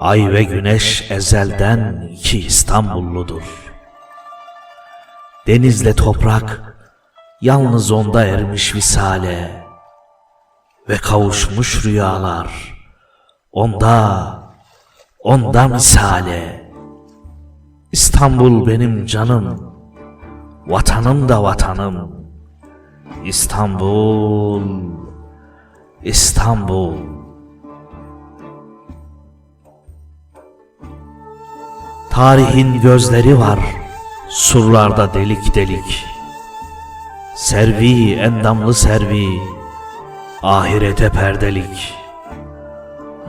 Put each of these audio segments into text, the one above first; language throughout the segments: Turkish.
Ay ve güneş ezelden iki İstanbulludur. Denizle toprak yalnız onda ermiş visale ve kavuşmuş rüyalar onda onda misale. İstanbul benim canım, vatanım da vatanım. İstanbul, İstanbul. Tarihin gözleri var, surlarda delik delik. Servi, endamlı servi, ahirete perdelik.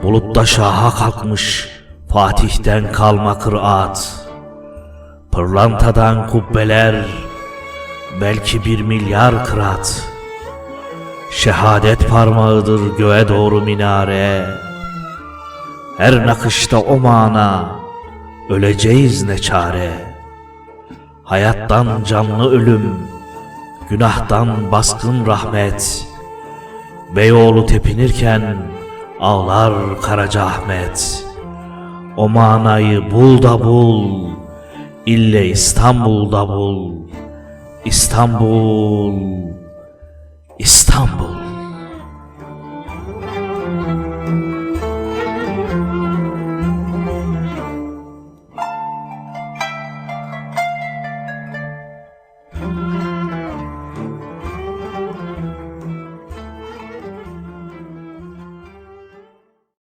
Bulutta şaha kalkmış, Fatih'ten kalma kıraat. Pırlantadan kubbeler, belki bir milyar kırat. Şehadet parmağıdır göğe doğru minare. Her nakışta o mana, öleceğiz ne çare. Hayattan canlı ölüm, günahtan baskın rahmet. Beyoğlu tepinirken ağlar Karaca Ahmet. O manayı bul da bul, ille İstanbul'da bul. İstanbul, İstanbul.